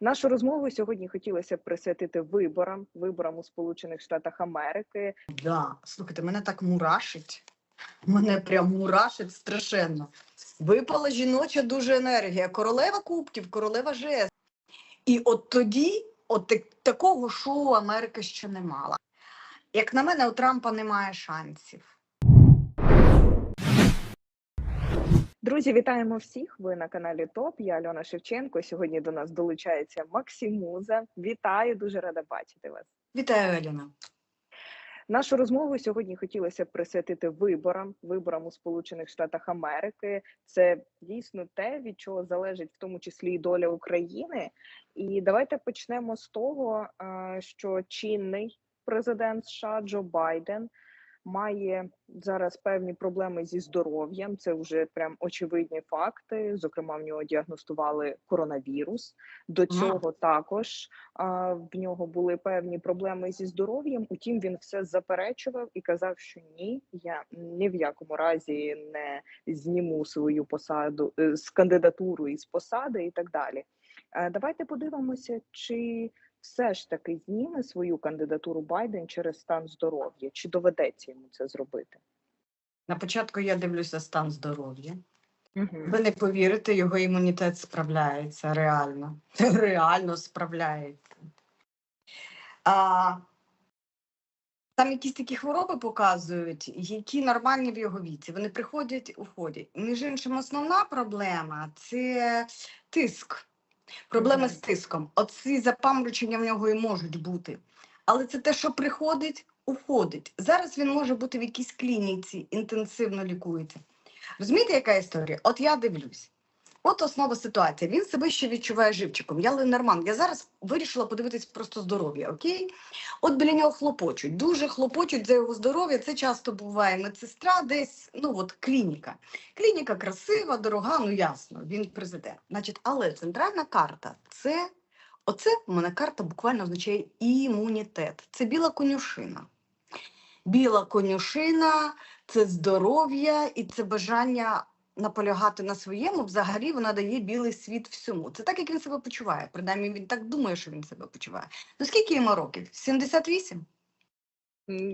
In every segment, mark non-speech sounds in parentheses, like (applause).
Нашу розмову сьогодні хотілося б присвятити виборам, виборам у Сполучених Штатах Америки. Да, слухайте, мене так мурашить. Мене прям мурашить страшенно. Випала жіноча дуже енергія. Королева кубків, королева жест. І от тоді, от так- такого шоу Америка ще не мала. Як на мене, у Трампа немає шансів. Друзі, вітаємо всіх! Ви на каналі ТОП. Я Альона Шевченко. Сьогодні до нас долучається Максимуза. Вітаю, дуже рада бачити вас. Вітаю, Еліна. Нашу розмову сьогодні хотілося б присвятити виборам, виборам у Сполучених Штатах Америки. Це дійсно те, від чого залежить в тому числі і доля України. І давайте почнемо з того, що чинний президент США Джо Байден має зараз певні проблеми зі здоров'ям. Це вже прям очевидні факти. Зокрема, в нього діагностували коронавірус. До цього також а, в нього були певні проблеми зі здоров'ям. Утім, він все заперечував і казав, що ні, я ні в якому разі не зніму свою посаду е, з кандидатуру із посади і так далі. Е, Давайте подивимося, чи все ж таки зніме свою кандидатуру Байден через стан здоров'я, чи доведеться йому це зробити? На початку я дивлюся стан здоров'я. Угу. Ви не повірите, його імунітет справляється реально. (laughs) Реально справляється. А, там якісь такі хвороби показують, які нормальні в його віці. Вони приходять, уходять. Між іншим, основна проблема це тиск. Проблеми з тиском. Оці запаморочення в нього і можуть бути. Але це те, що приходить, уходить. Зараз він може бути в якійсь клініці, інтенсивно лікується. Розумієте, яка історія? От я дивлюсь. От основа ситуації. Він себе ще відчуває живчиком. Я Ленорман. Я зараз вирішила подивитись просто здоров'я, окей? От біля нього хлопочуть. Дуже хлопочуть за його здоров'я. Це часто буває медсестра, десь, ну от клініка. Клініка красива, дорога, ну ясно, він президент. Значить, але центральна карта це оце в мене карта буквально означає імунітет. Це біла конюшина. Біла конюшина це здоров'я і це бажання наполягати на своєму. Взагалі вона дає білий світ всьому. Це так, як він себе почуває. Принаймні він так думає, що він себе почуває. Ну скільки йому років? 78?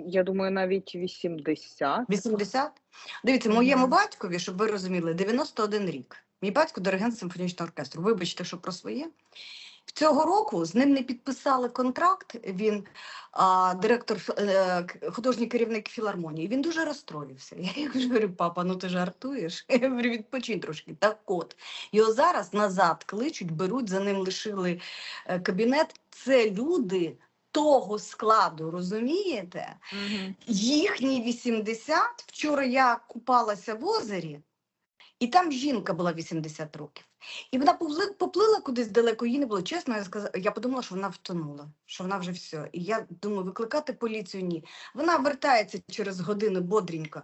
Я думаю, навіть 80. 80? Дивіться, моєму батькові, щоб ви розуміли, 91 рік. Мій батько диригент симфонічного оркестру. Вибачте, що про своє. В Цього року з ним не підписали контракт. Він а, директор, е, художній керівник філармонії. Він дуже розстроївся. Я йому говорю, папа, ну ти жартуєш? (laughs) Я говорю, відпочинь трошки. Так от його зараз назад кличуть, беруть, за ним лишили е, кабінет. Це люди того складу, розумієте? Угу. Їхній 80. Вчора я купалася в озері, і там жінка була 80 років. І вона поплила кудись далеко, її не було. Чесно, я сказала, я подумала, що вона втонула, що вона вже все. І я думаю, викликати поліцію ні. Вона вертається через годину бодренько.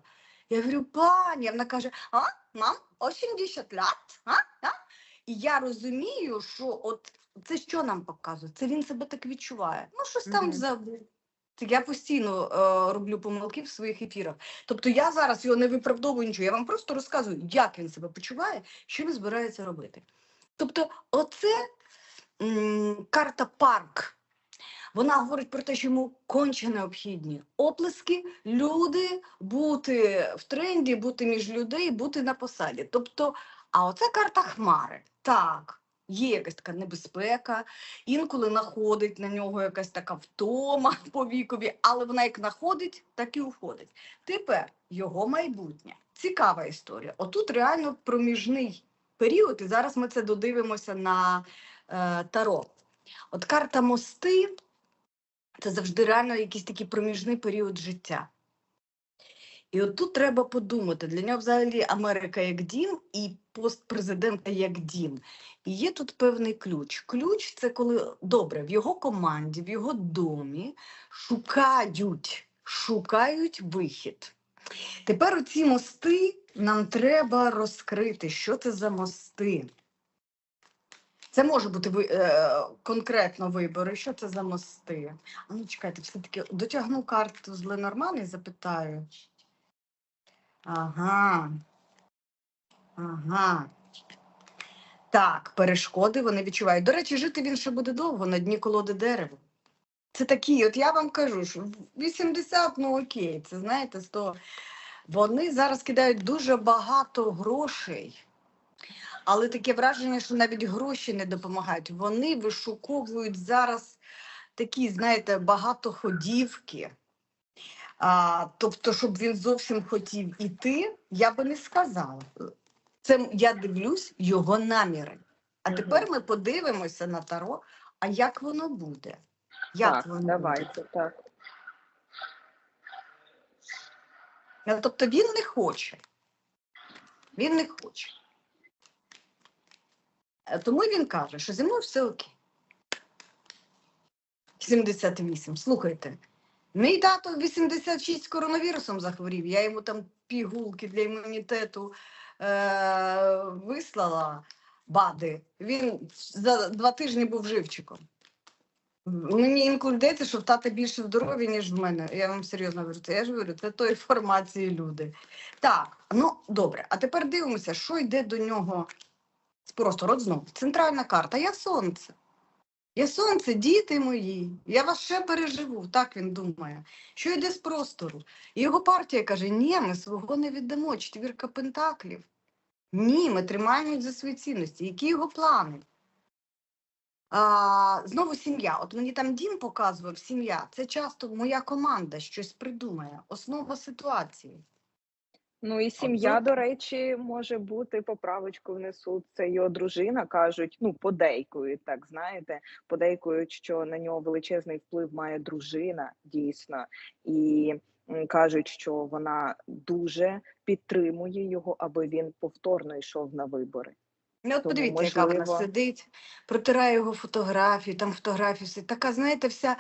Я говорю, пані, вона каже: а, мам, 80 лят, а? а? І я розумію, що от це що нам показує? Це він себе так відчуває. Ну, щось там Мгм. забув. Я постійно е, роблю помилки в своїх ефірах. Тобто я зараз його не виправдовую нічого, я вам просто розказую, як він себе почуває, що він збирається робити. Тобто, оце м, карта парк. Вона говорить про те, що йому конче необхідні оплески, люди, бути в тренді, бути між людей, бути на посаді. Тобто, а оце карта хмари. Так, є якась така небезпека, інколи находить на нього якась така втома (laughs) по вікові, але вона як находить, так і уходить. Тепер його майбутнє. Цікава історія. Отут реально проміжний період, і зараз ми це додивимося на е, Таро. От карта мости це завжди реально якийсь такий проміжний період життя. І от тут треба подумати, для нього взагалі Америка як дім і пост президента як дім. І є тут певний ключ. Ключ це коли добре, в його команді, в його домі шукають, шукають вихід. Тепер оці мости нам треба розкрити. Що це за мости? Це може бути е, конкретно вибори. Що це за мости? А ну чекайте, все-таки дотягну карту з Ленорман і запитаю. Ага. Ага. Так, перешкоди вони відчувають. До речі, жити він ще буде довго на дні колоди дерева. Це такі, от я вам кажу, що 80, ну окей, це знаєте, 100. Вони зараз кидають дуже багато грошей. Але таке враження, що навіть гроші не допомагають. Вони вишуковують зараз такі, знаєте, багатоходівки. А, тобто, щоб він зовсім хотів іти, я би не сказала. Це я дивлюсь його наміри. А тепер ми подивимося на таро, а як воно буде? Як так, воно буде? давайте, так. Е, Тобто він не хоче. Він не хоче. Е, Тому він каже, що зі мною все окей. 78. Слухайте, мій тато в 86 коронавірусом захворів. Я йому там пігулки для імунітету е- вислала бади. Він за два тижні був живчиком. Мені інколи здається, що в тата більше здоров'я, ніж в мене. Я вам серйозно говорю, я ж говорю, це тої формації люди. Так, ну добре. А тепер дивимося, що йде до нього з простору. Знову центральна карта. Я сонце. Я сонце, діти мої. Я вас ще переживу. Так він думає. Що йде з простору? І його партія каже: ні, ми свого не віддамо. Четвірка пентаклів. Ні, ми тримаємось за свої цінності. Які його плани? А, знову сім'я. От мені там дім показував сім'я. Це часто моя команда щось придумає. Основа ситуації. Ну і сім'я, до речі, може бути поправочку внесуть. Це його дружина кажуть, ну подейкують, так знаєте, подейкують, що на нього величезний вплив має дружина, дійсно, і кажуть, що вона дуже підтримує його, аби він повторно йшов на вибори. Ну, от Тому, подивіться, яка вона сидить, протирає його фотографії, там фотографії, все. така, знаєте, вся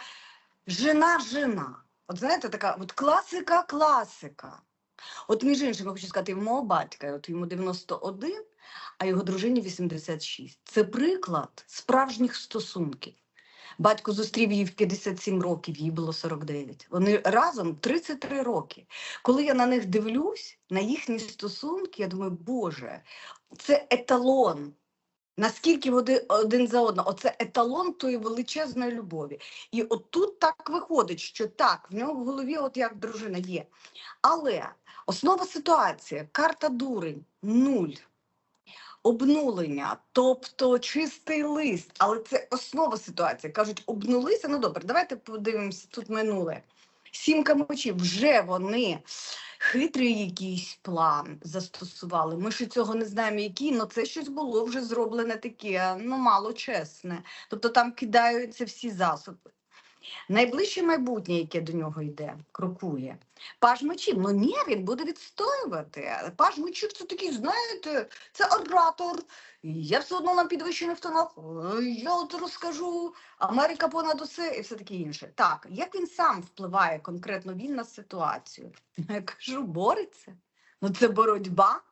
жена-жена. От знаєте, така от класика, класика. От між іншим, я хочу сказати, в мого батька, от йому 91, а його дружині 86. Це приклад справжніх стосунків. Батько зустрів її в 57 років, їй було 49. Вони разом 33 роки. Коли я на них дивлюсь, на їхні стосунки, я думаю, Боже, це еталон. Наскільки вони один за одного, оце еталон тої величезної любові. І от тут так виходить, що так, в нього в голові, от як дружина є. Але основа ситуації, карта дурень, нуль. Обнулення, тобто чистий лист, але це основа ситуації. Кажуть, обнулися. Ну добре, давайте подивимося тут минуле. Сімка мечів, вже вони хитрий якийсь план застосували. Ми ще цього не знаємо, який, але це щось було вже зроблене таке, ну мало чесне. Тобто там кидаються всі засоби. Найближче майбутнє, яке до нього йде, крокує. Паж мечів, ну ні, він буде відстоювати. Паж мечів це такий, знаєте, це оратор. Я все одно на підвищених тонах. е, Я от розкажу Америка понад усе і все таке інше. Так, як він сам впливає конкретно він на ситуацію? Я кажу, бореться. Ну це боротьба.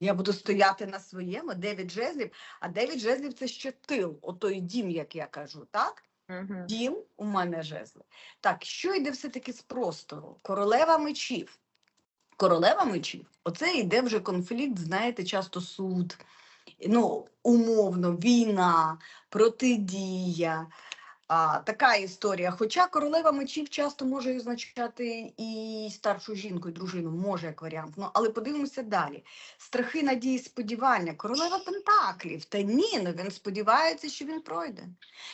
Я буду стояти на своєму, дев'ять жезлів, а дев'ять жезлів це ще тил, отой дім, як я кажу, так? Угу. Дім у мене жезли. Так, що йде все-таки з простору? Королева мечів. Королева мечів, оце йде вже конфлікт, знаєте, часто суд, ну, умовно, війна, протидія. А, така історія. Хоча королева мечів часто може означати і старшу жінку, і дружину, може як варіант. Ну, але подивимося далі. Страхи, надії, сподівання. Королева Пентаклів. Та ні, ну він сподівається, що він пройде.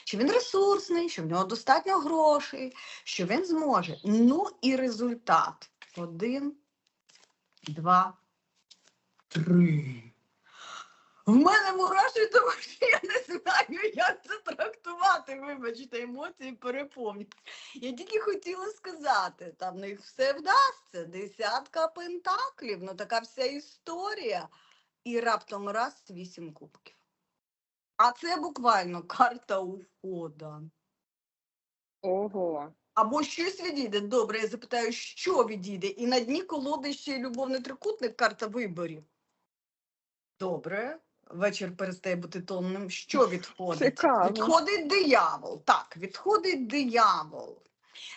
Що він ресурсний, що в нього достатньо грошей, що він зможе. Ну і результат. Один, два, три. В мене мураші, тому що я не знаю, як це трактувати. Вибачте, емоції переповнюють. Я тільки хотіла сказати, там в них все вдасться. Десятка пентаклів, ну така вся історія. І раптом раз вісім кубків. А це буквально карта ухода. Ого. Або щось відійде. Добре, я запитаю, що відійде. І на дні колоди ще й любовний трикутник, карта виборів. Добре. Вечір перестає бути тонним. Що відходить? Цікаво. Відходить диявол. Так, відходить диявол.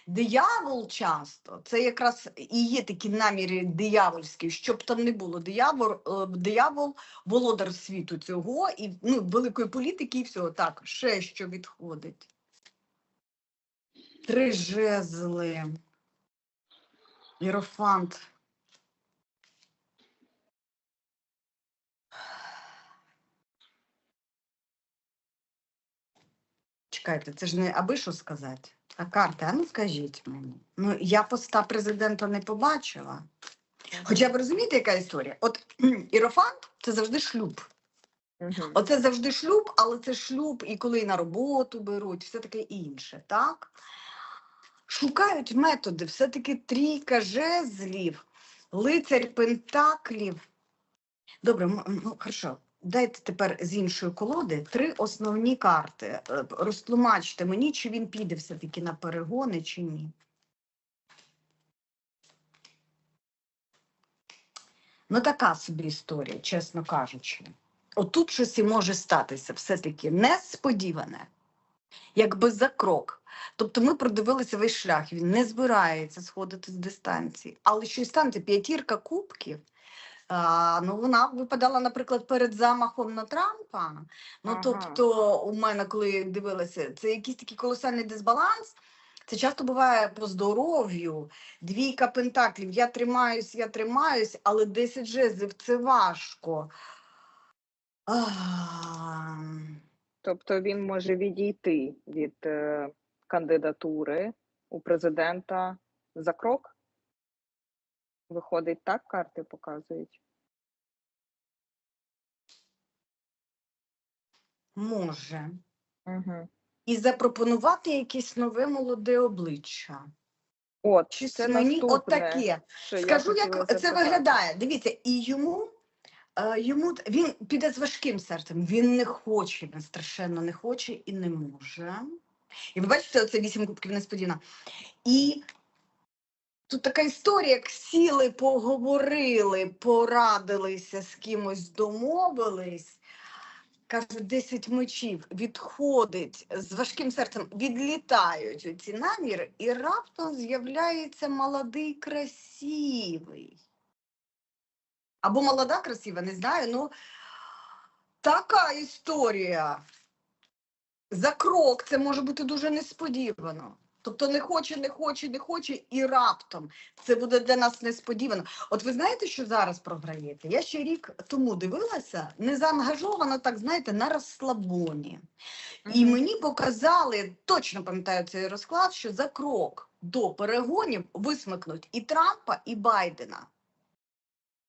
Диявол часто це якраз і є такі наміри диявольські, щоб там не було. Диявол, е, диявол володар світу цього і ну, великої політики, і всього. Так, ще що відходить. Три жезли. Єрофант. Чекайте, це ж не аби що сказати. А карти, а ну скажіть мені. Ну, я поста президента не побачила. Хоча ви розумієте, яка історія? От ірофант це завжди шлюб. Мгм. Оце завжди шлюб, але це шлюб і коли на роботу беруть, все таке інше, так? Шукають методи, все-таки трійка жезлів, лицарь пентаклів. Добре, ну хорошо. Дайте тепер з іншої колоди три основні карти. Е, Розтлумачте мені, чи він піде все-таки на перегони, чи ні. Ну, така собі історія, чесно кажучи. Отут щось і може статися все-таки несподіване, якби за крок. Тобто ми продивилися весь шлях, він не збирається сходити з дистанції. Але що й станеться, п'ятірка кубків, ну вона випадала, наприклад, перед замахом на Трампа. Ну, Ага. тобто, у мене, коли дивилася, це якийсь такий колосальний дисбаланс. Це часто буває по здоров'ю, двійка пентаклів. Я тримаюсь, я тримаюсь, але 10 жезлів це важко. А, Тобто він може відійти від е, кандидатури у президента за крок? Виходить, так карти показують? може. Угу. І запропонувати якесь нове молоде обличчя. От, Чи це мені наступне, що я Скажу, хотіла як це запитати. виглядає. Дивіться, і йому, е, йому т- він піде з важким серцем. Він не хоче, він страшенно не хоче і не може. І ви бачите, оце вісім кубків несподівано. І тут така історія, як сіли, поговорили, порадилися з кимось, домовились. Кажуть, 10 мечів відходить з важким серцем, відлітають ці наміри, і раптом з'являється молодий красивий. Або молода красива, не знаю. Ну така історія. За крок це може бути дуже несподівано. Тобто не хоче, не хоче, не хоче, і раптом це буде для нас несподівано. От ви знаєте, що зараз програєте? Я ще рік тому дивилася, не заангажовано, так знаєте, на розслабоні. І мені показали, точно пам'ятаю цей розклад, що за крок до перегонів висмикнуть і Трампа, і Байдена.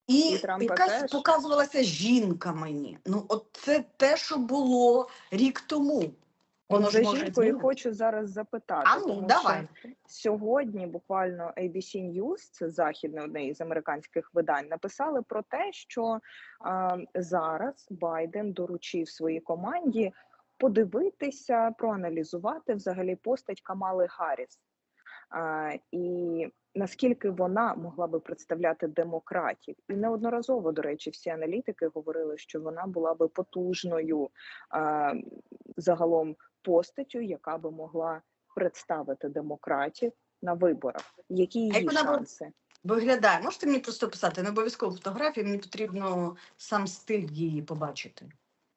І, І Трампа якась теж? показувалася жінка мені. Ну, от це те, що було рік тому. Воно може жінкою змінитися. хочу зараз запитати. А ну, тому давай. що сьогодні буквально ABC News, це західне одне із американських видань, написали про те, що а, зараз Байден доручив своїй команді подивитися, проаналізувати взагалі постать Камали Гарріс. А, і наскільки вона могла би представляти демократів, і неодноразово, до речі, всі аналітики говорили, що вона була би потужною а, загалом постаттю, яка би могла представити демократів на виборах. Які її як шанси? Виглядає. Можете мені просто писати, не обов'язково фотографії, мені потрібно сам стиль її побачити.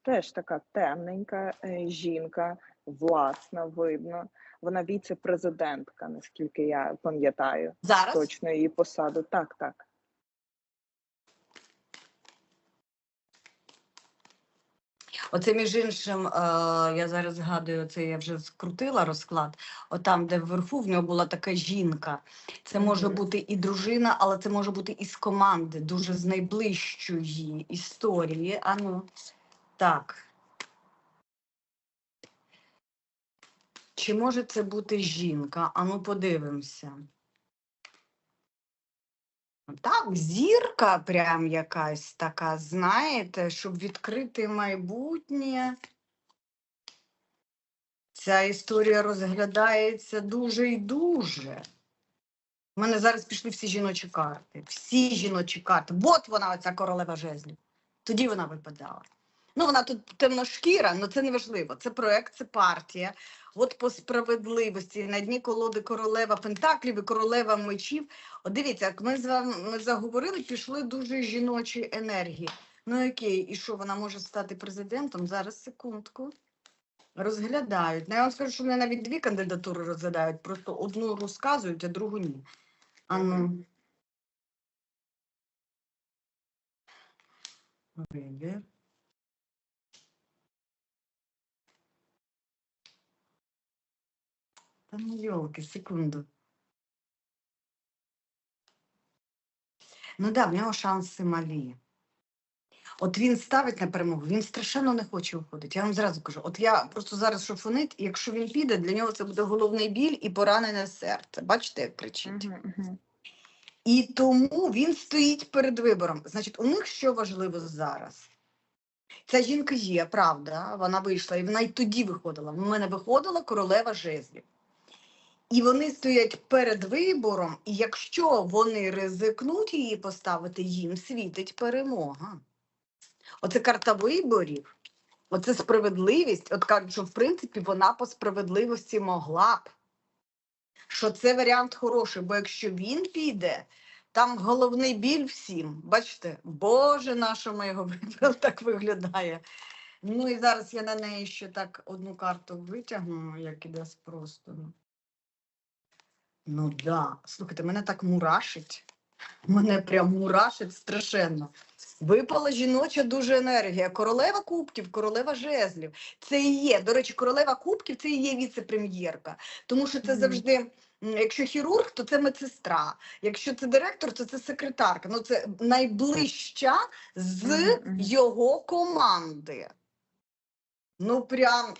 Теж така темненька е, жінка, власна, видно. Вона віце-президентка, наскільки я пам'ятаю Зараз точно її посаду. Так, так. Оце між іншим, е, я зараз згадую, це я вже скрутила розклад. Отам, де вверху в нього була така жінка. Це може бути і дружина, але це може бути із команди, дуже з найближчої історії. Ану, так. Чи може це бути жінка? Ану, подивимося. Так, зірка прям якась така, знаєте, щоб відкрити майбутнє. Ця історія розглядається дуже і дуже. У мене зараз пішли всі жіночі карти. Всі жіночі карти. От вона, оця королева жезлів. Тоді вона випадала. Ну, вона тут темношкіра, але це не важливо. Це проект, це партія. От по справедливості на дні колоди королева Пентаклів і королева мечів. От дивіться, як ми з вами заговорили, пішли дуже жіночі енергії. Ну окей, і що вона може стати президентом? Зараз секундку. Розглядають. Ну, я вам скажу, що вони навіть дві кандидатури розглядають, просто одну розказують, а другу ні. А ну. Вибір. Та ну йолки, секунду. Ну да, в нього шанси малі. От він ставить на перемогу, він страшенно не хоче уходити. Я вам зразу кажу, от я просто зараз що фонить, і якщо він піде, для нього це буде головний біль і поранене серце. Бачите, як кричить? І тому він стоїть перед вибором. Значить, у них що важливо зараз? Ця жінка є, правда, вона вийшла, і вона й тоді виходила. В мене виходила королева жезлів. І вони стоять перед вибором, і якщо вони ризикнуть її поставити, їм світить перемога. Оце карта виборів, оце справедливість. От кажуть, що в принципі вона по справедливості могла б. Що це варіант хороший, бо якщо він піде, там головний біль всім. Бачите, Боже, на що ми його (laughs) так виглядає. Ну і зараз я на неї ще так одну карту витягну, як іде з простору. Ну да. Слухайте, мене так мурашить. Мене прям мурашить страшенно. Випала жіноча дуже енергія. Королева кубків, королева жезлів. Це і є. До речі, королева кубків це і є віце-прем'єрка. Тому що це завжди, якщо хірург, то це медсестра. Якщо це директор, то це секретарка. Ну це найближча з його команди. Ну прям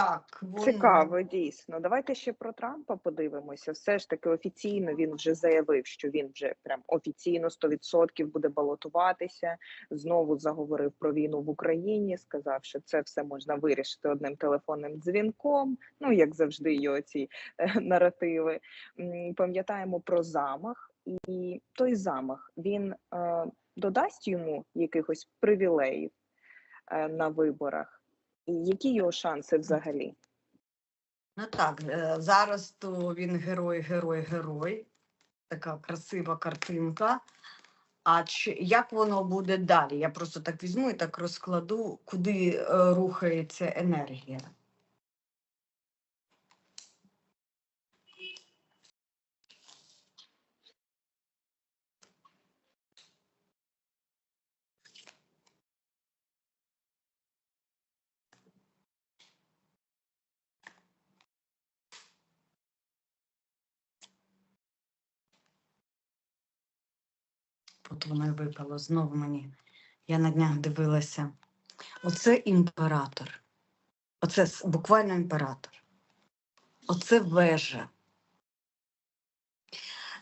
так. воно. Цікаво, дійсно. Давайте ще про Трампа подивимося. Все ж таки офіційно він вже заявив, що він вже прям офіційно 100% буде балотуватися. Знову заговорив про війну в Україні. Сказав, що це все можна вирішити одним телефонним дзвінком. Ну як завжди, його ці е, наративи. Пам'ятаємо про замах, і той замах він е, додасть йому якихось привілеїв е, на виборах. Які його шанси взагалі? Ну так, е, зараз то він герой, герой, герой. Така красива картинка. А чи як воно буде далі? Я просто так візьму і так розкладу, куди е, рухається енергія. От воно й випало знову мені. Я на днях дивилася. Оце імператор. Оце буквально імператор. Оце вежа.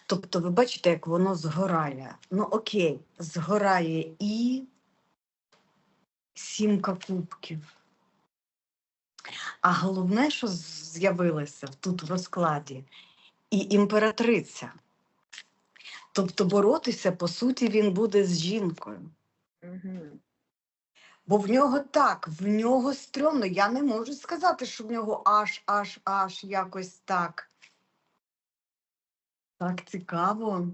Тобто, ви бачите, як воно згорає. Ну, окей, згорає і сімка кубків. А головне, що з'явилося тут в розкладі, і імператриця. Тобто боротися, по суті, він буде з жінкою. Угу. Бо в нього так, в нього стрьомно. Я не можу сказати, що в нього аж, аж, аж якось так. Так цікаво.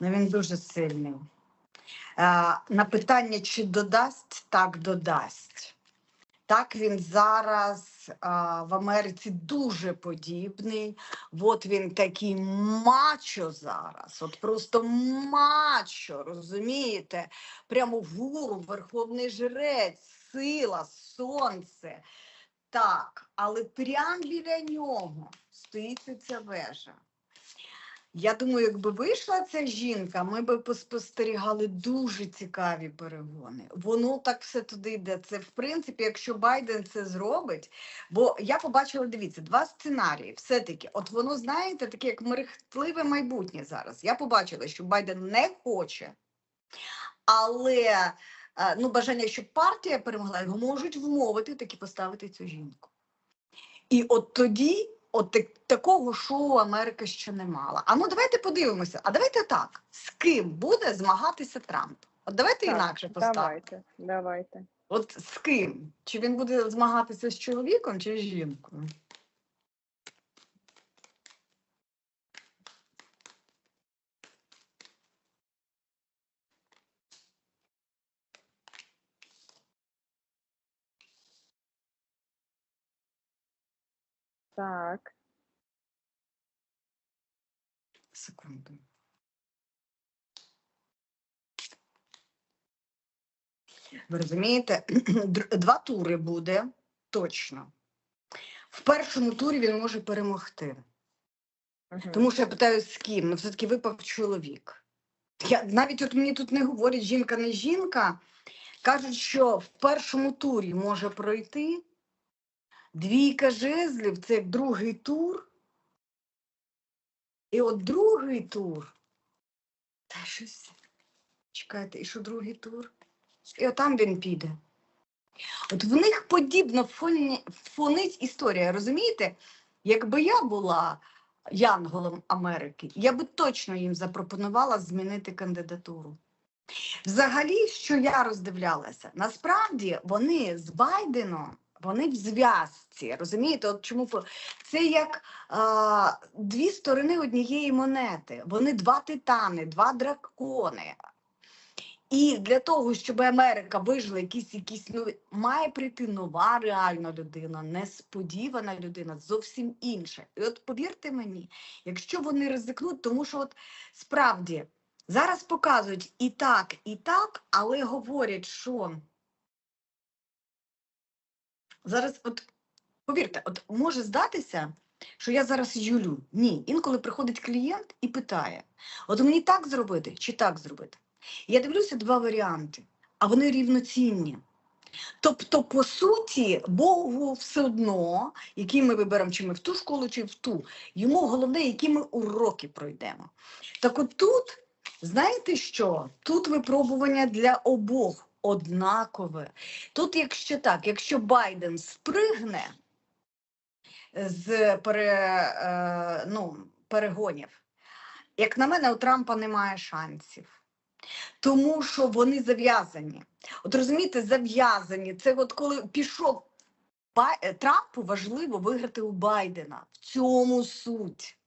Ну, він дуже сильний. А, на питання, чи додасть, так додасть. Так він зараз а, в Америці дуже подібний. От він такий мачо зараз, от просто мачо, розумієте? Прямо гуру, верховний жрець, сила, сонце. Так, але прямо біля нього стоїть ця вежа. Я думаю, якби вийшла ця жінка, ми би поспостерігали дуже цікаві перегони. Воно так все туди йде. Це в принципі, якщо Байден це зробить. Бо я побачила, дивіться, два сценарії. Все-таки, от воно, знаєте, таке як мерехтливе майбутнє зараз. Я побачила, що Байден не хоче, але е, ну, бажання, щоб партія перемогла, його можуть вмовити таки поставити цю жінку. І от тоді, от так, такого шоу Америка ще не мала. А ну давайте подивимося. А давайте так: з ким буде змагатися Трамп? От давайте Так, інакше поставимо. Давайте, давайте. От з ким? Чи він буде змагатися з чоловіком чи з жінкою? Так. Секунду. Ви розумієте, (clears throat) два тури буде точно. В першому турі він може перемогти. Мгм. Тому що я питаю, з ким? Ну, все-таки випав чоловік. Я, навіть от мені тут не говорять жінка не жінка. Кажуть, що в першому турі може пройти двійка жезлів, це другий тур. І от другий тур. Та щось. Чекайте, і що другий тур? І отам він піде. От в них подібно фоні, фонить історія, розумієте? Якби я була янголом Америки, я би точно їм запропонувала змінити кандидатуру. Взагалі, що я роздивлялася, насправді вони з Байденом, вони в зв'язці. Розумієте, от чому це як а, дві сторони однієї монети. Вони два титани, два дракони. І для того, щоб Америка вижила якісь якісь нові, має прийти нова реальна людина, несподівана людина, зовсім інша. І от повірте мені, якщо вони ризикнуть, тому що от справді зараз показують і так, і так, але говорять, що зараз, от повірте, от може здатися, що я зараз юлю. Ні, інколи приходить клієнт і питає: от мені так зробити чи так зробити? Я дивлюся два варіанти, а вони рівноцінні. Тобто, по суті, Богу все одно, який ми виберемо, чи ми в ту школу, чи в ту. Йому головне, які ми уроки пройдемо. Так от тут, знаєте що? Тут випробування для обох однакове. Тут, якщо так, якщо Байден спригне з пере, е, ну, перегонів, як на мене, у Трампа немає шансів. Тому що вони зав'язані. От розумієте, зав'язані. Це от коли пішов е, Трампу важливо виграти у Байдена. В цьому суть.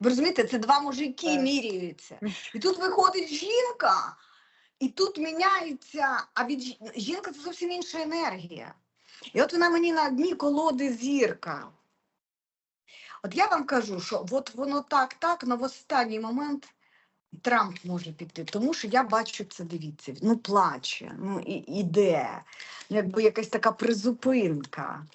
Ви розумієте, це два мужики міряються. (laughs) І тут виходить жінка, і тут міняється, а від жінка це зовсім інша енергія. І от вона мені на дні колоди зірка. От я вам кажу, що от воно так, так, але в останній момент Трамп може піти, тому що я бачу це, дивіться, ну плаче, ну і іде, ну, якби якась така призупинка.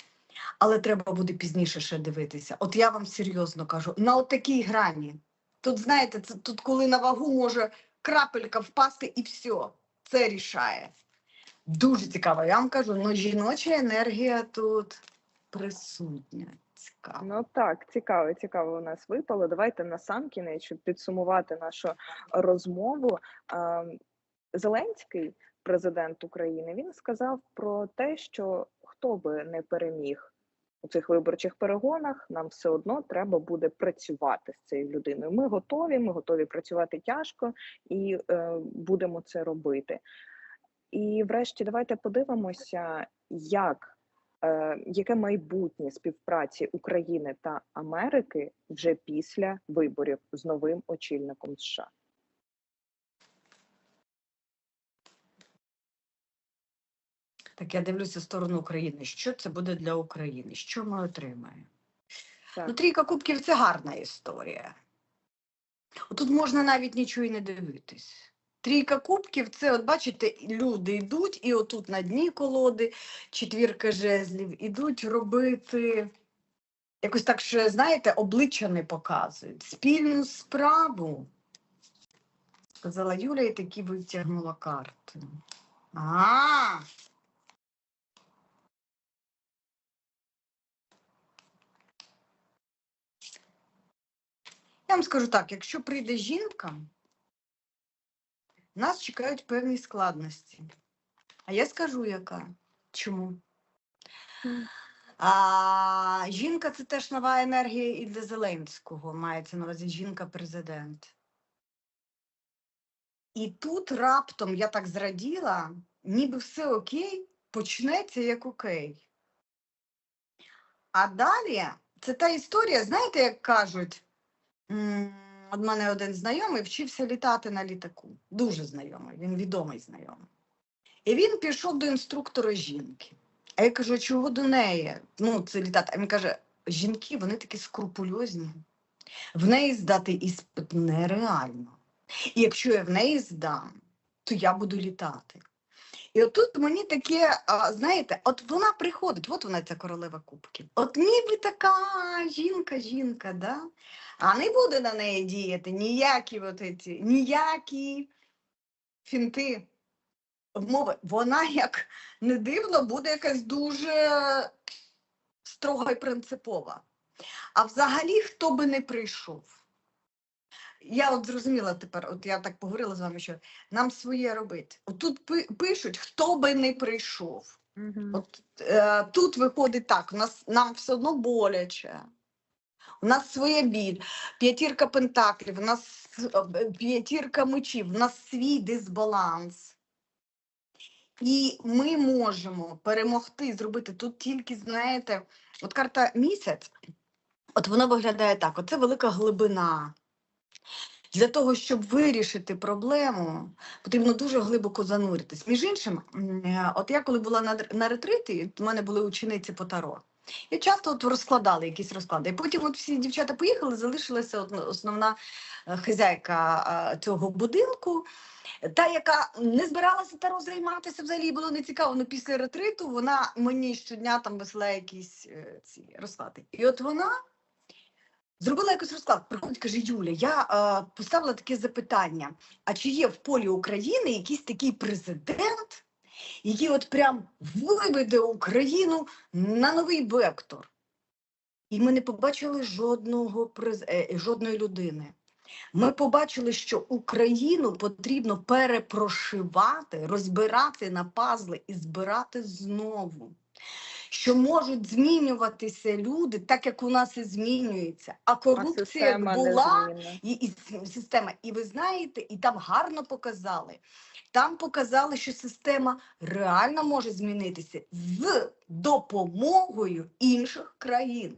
Але треба буде пізніше ще дивитися. От я вам серйозно кажу, на от такій грані. Тут, знаєте, це тут, коли на вагу може крапелька впасти і все, це рішає. Дуже цікаво. Я вам кажу, ну жіноча енергія тут присутня. Цікаво. Ну так, цікаво, цікаво у нас випало. Давайте на сам кінець, щоб підсумувати нашу розмову. Зеленський, президент України, він сказав про те, що хто би не переміг у цих виборчих перегонах, нам все одно треба буде працювати з цією людиною. Ми готові, ми готові працювати тяжко і е, будемо це робити. І, врешті, давайте подивимося, як е, яке майбутнє співпраці України та Америки вже після виборів з новим очільником США. Так я дивлюся в сторону України. Що це буде для України? Що ми отримаємо? Так. Ну, трійка кубків це гарна історія. Тут можна навіть нічого і не дивитись. Трійка кубків це, от бачите, люди йдуть, і отут на дні колоди, четвірка жезлів, ідуть робити. Якось так, що, знаєте, обличчя не показують. Спільну справу. Сказала Юля і таки витягнула карту. А, Я вам скажу так: якщо прийде жінка, нас чекають певні складності. А я скажу, яка. Чому? А, жінка це теж нова енергія і для Зеленського. Мається на увазі жінка-президент. І тут раптом я так зраділа, ніби все окей, почнеться як окей. А далі це та історія, знаєте, як кажуть, от мене один знайомий вчився літати на літаку. Дуже знайомий, він відомий знайомий. І він пішов до інструктора жінки. А я кажу, чого до неї? Ну, це літати. А він каже: жінки, вони такі скрупульозні. В неї здати іспит нереально. І якщо я в неї здам, то я буду літати. І отут мені таке, знаєте, от вона приходить, от вона ця королева кубків. От ніби така жінка, жінка, да? а не буде на неї діяти ніякі от ці, ніякі фінти вмови. Вона, як не дивно, буде якась дуже строга і принципова. А взагалі, хто би не прийшов. Я от зрозуміла тепер, от я так поговорила з вами, що нам своє робити. От тут пишуть, хто би не прийшов. Мгм. От е, тут виходить так, у нас нам все одно боляче. У нас своє біль, п'ятірка пентаклів, у нас е, п'ятірка мечів, у нас свій дисбаланс. І ми можемо перемогти, зробити тут тільки, знаєте, от карта місяць, от воно виглядає так: оце велика глибина. Для того, щоб вирішити проблему, потрібно дуже глибоко зануритись. Між іншим, е, от я коли була на, ретриті, у мене були учениці по таро. І часто от розкладали якісь розклади. І потім от всі дівчата поїхали, залишилася основна е, хазяйка цього будинку. Та, яка не збиралася таро займатися, взагалі було не цікаво. Ну після ретриту вона мені щодня там весела якісь е, ці розклади. І от вона зробила якийсь розклад. Приходить, каже: Юля, я е, поставила таке запитання: а чи є в полі України якийсь такий президент, який от прям виведе Україну на новий вектор? І ми не побачили жодного е, жодної людини. Ми побачили, що Україну потрібно перепрошивати, розбирати на пазли і збирати знову. Що можуть змінюватися люди, так як у нас і змінюється. А А корупція як була, і, і система. І ви знаєте, і там гарно показали. Там показали, що система реально може змінитися з допомогою інших країн.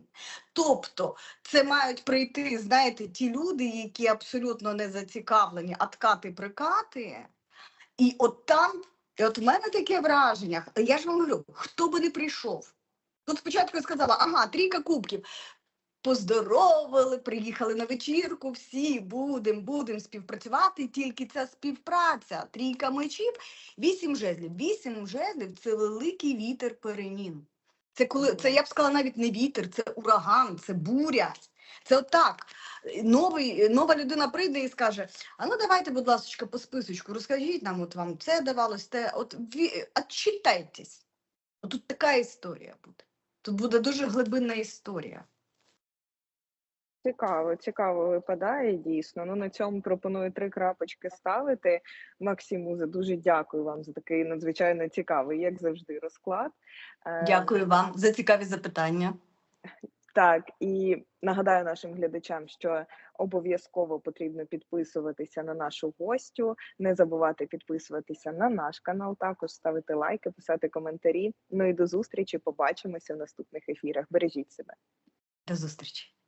Тобто це мають прийти, знаєте, ті люди, які абсолютно не зацікавлені откати-прикати. І от там, і от в мене таке враження, я ж вам говорю, хто би не прийшов. Тут спочатку я сказала, ага, трійка кубків. Поздоровили, приїхали на вечірку, всі будемо, будемо співпрацювати. Тільки ця співпраця, трійка мечів, вісім жезлів. Вісім жезлів це великий вітер перемін. Це коли це я б сказала навіть не вітер, це ураган, це буря. Це отак. Новий, нова людина прийде і скаже: а ну давайте, будь ласка, по списочку, розкажіть нам, от вам це давалось, те. От ві... отчитайтесь. От тут така історія буде. Тут буде дуже глибинна історія. Цікаво, цікаво випадає дійсно. Ну на цьому пропоную три крапочки ставити. Максимузе, дуже дякую вам за такий надзвичайно цікавий, як завжди, розклад. Е, Дякую вам за цікаві запитання. Так, і нагадаю нашим глядачам, що обов'язково потрібно підписуватися на нашу гостю, не забувати підписуватися на наш канал, також ставити лайки, писати коментарі. Ну і до зустрічі. Побачимося в наступних ефірах. Бережіть себе. До зустрічі.